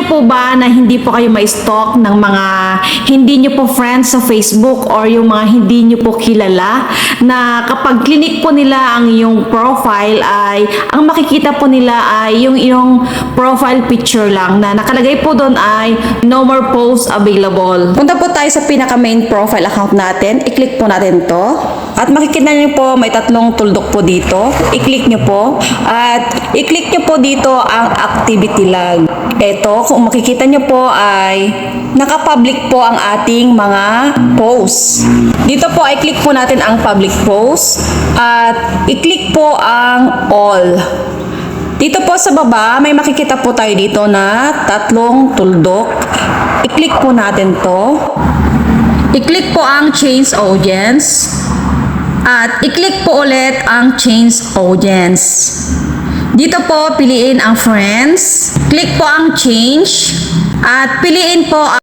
niyo po ba na hindi po kayo ma-stalk ng mga hindi niyo po friends sa Facebook or yung mga hindi niyo po kilala na kapag clinic po nila ang iyong profile ay ang makikita po nila ay yung iyong profile picture lang na nakalagay po doon ay no more posts available. Punta po tayo sa pinaka main profile account natin. I-click po natin to. At makikita niyo po may tatlong tuldok po dito. I-click niyo po. At i-click niyo po dito ang activity log. Ito, kung makikita niyo po ay naka-public po ang ating mga posts. Dito po ay click po natin ang public post at i-click po ang all. Dito po sa baba, may makikita po tayo dito na tatlong tuldok. I-click po natin to. I-click po ang change audience. At i-click po ulit ang change audience. Dito po, piliin ang friends. Click po ang change. At piliin po